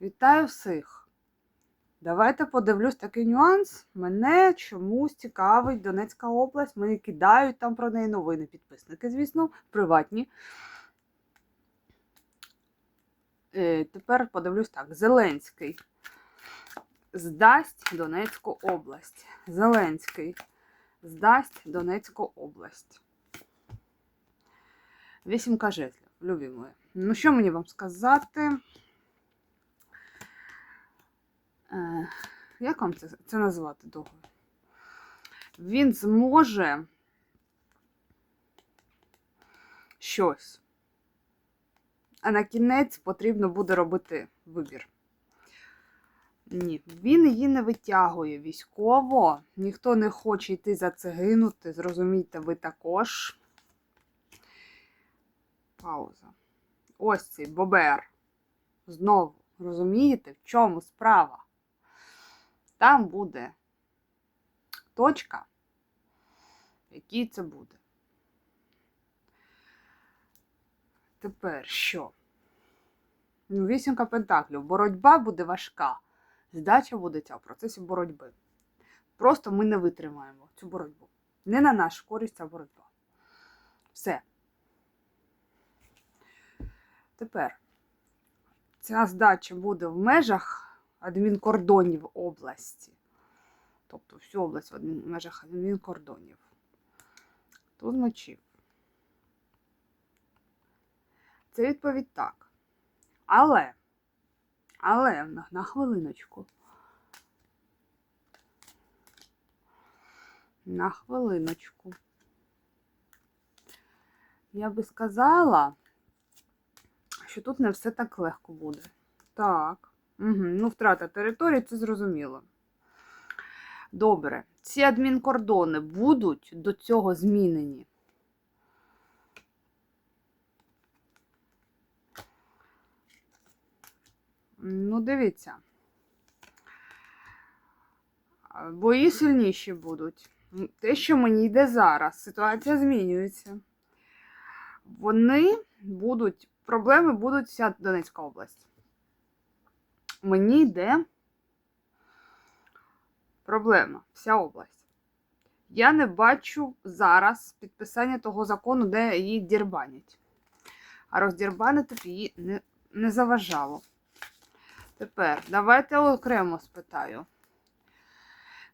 Вітаю всіх! Давайте подивлюсь такий нюанс. Мене чомусь цікавить Донецька область. Мені кидають там про неї новини. Підписники, звісно, приватні. Е, тепер подивлюсь так. Зеленський здасть Донецьку область. Зеленський здасть Донецьку область. Вісімка жезлів, любі мої. Ну, що мені вам сказати? Е, як вам це, це назвати довго? Він зможе щось. А на кінець потрібно буде робити вибір. Ні, він її не витягує військово. Ніхто не хоче йти за це гинути. Зрозумійте, ви також. Пауза. Ось цей бобер. Знову. Розумієте, в чому справа? Там буде точка, якій це буде. Тепер що? Ну, вісімка пентаклів. Боротьба буде важка. Здача буде ця в процесі боротьби. Просто ми не витримаємо цю боротьбу. Не на нашу користь ця боротьба. Все. Тепер ця здача буде в межах адмінкордонів області. Тобто всю область в адмін- межах адмінкордонів. Тут мечів. Це відповідь так. Але, але на хвилиночку. На хвилиночку. Я би сказала, що тут не все так легко буде. Так. Угу. Ну, втрата території, це зрозуміло. Добре. Ці адмінкордони будуть до цього змінені. Ну, дивіться. Бої сильніші будуть. Те, що мені йде зараз, ситуація змінюється. Вони будуть, проблеми будуть вся Донецька область. Мені йде проблема, вся область. Я не бачу зараз підписання того закону, де її дірбанять. А роздірбанити б її не, не заважало. Тепер давайте окремо спитаю.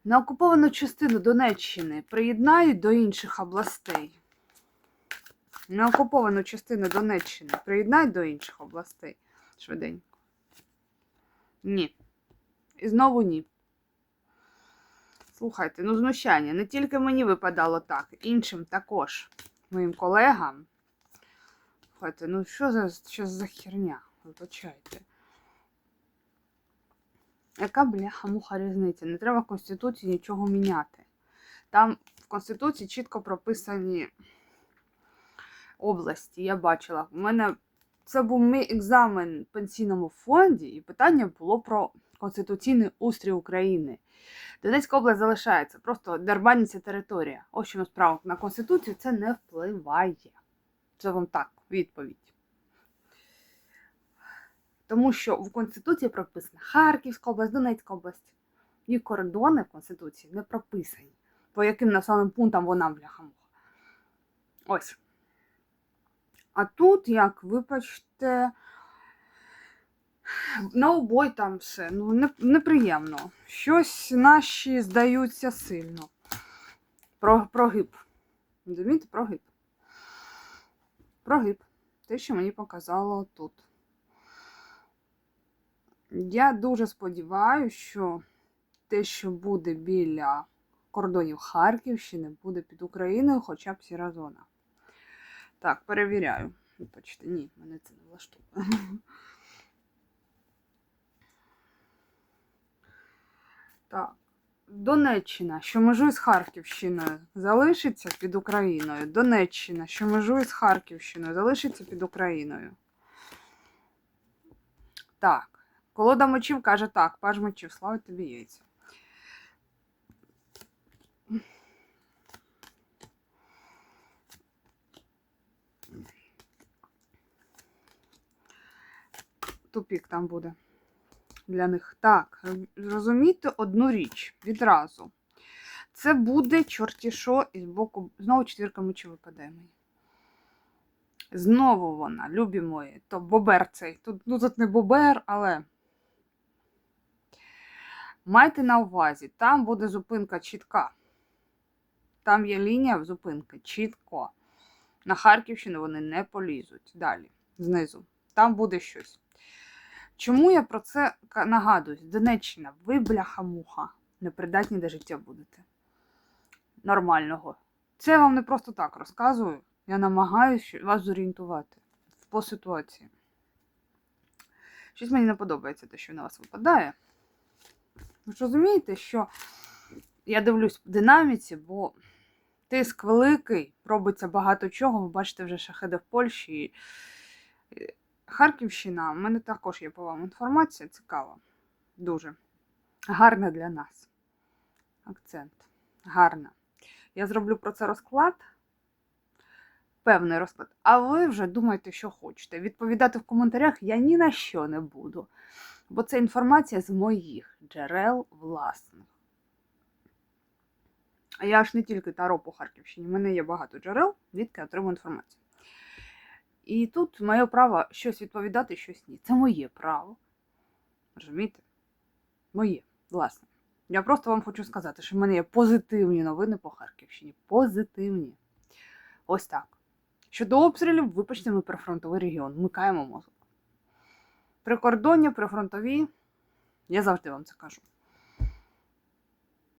На окуповану частину Донеччини приєднають до інших областей. На окуповану частину Донеччини приєднають до інших областей. Швиденько. Ні. І знову ні. Слухайте, ну знущання. Не тільки мені випадало так, іншим також. Моїм колегам. Слухайте, ну що за, що за херня? Вибачайте. Яка бляха-муха різниця? Не треба в Конституції нічого міняти. Там в Конституції чітко прописані області. Я бачила. У мене це був мій екзамен в пенсійному фонді, і питання було про конституційний устрій України. Донецька область залишається, просто дербаніться територія. Ось чому справа. На Конституцію це не впливає. Це вам так, відповідь. Тому що в Конституції прописана Харківська область, Донецька область. І кордони в Конституції не прописані. По яким населеним пунктам вона бляха-муха. Ось. А тут, як вибачте, на обой там все. Ну, неприємно. Щось наші здаються сильно. Про, прогиб. Розумієте, прогиб. Прогиб. Те, що мені показало тут. Я дуже сподіваюся, що те, що буде біля кордонів Харківщини, буде під Україною, хоча б сіра зона. Так, перевіряю. Вибачте, ні, мене це не влаштовує. Так. Донеччина, що межує з Харківщиною, залишиться під Україною. Донеччина, що межує з Харківщиною, залишиться під Україною. Так. Колода мечів каже так, паж мечів, слава тобі яйця. Тупік там буде. для них. Так, зрозумійте одну річ відразу. Це буде чорті що і з боку. Знову четвірка мечів випадає мені. Знову вона, любі мої, то бобер цей. Тут, ну, тут не бобер, але. Майте на увазі, там буде зупинка чітка. Там є лінія зупинки чітко. На Харківщину вони не полізуть. Далі, знизу. Там буде щось. Чому я про це нагадую? Донеччина, ви бляха-муха, непридатні до життя будете. Нормального. Це я вам не просто так розказую. Я намагаюся вас зорієнтувати по ситуації. Щось мені не подобається те, що на вас випадає. Ви ж розумієте, що я дивлюсь в динаміці, бо тиск великий, робиться багато чого. Ви бачите вже шахеди в Польщі. Харківщина, у мене також є по вам інформація цікава. Дуже. Гарна для нас. Акцент. Гарна. Я зроблю про це розклад. Певний розклад. А ви вже думайте, що хочете. Відповідати в коментарях я ні на що не буду. Бо це інформація з моїх джерел власних. А я ж не тільки Таро по Харківщині, в мене є багато джерел, звідки отримую інформацію. І тут моє право щось відповідати, щось ні. Це моє право. Розумієте? Моє, власне. Я просто вам хочу сказати, що в мене є позитивні новини по Харківщині. Позитивні. Ось так. Щодо обстрілів, вибачте, ми прифронтовий регіон. Микаємо мозок. Прикордоння, прифронтові. Я завжди вам це кажу.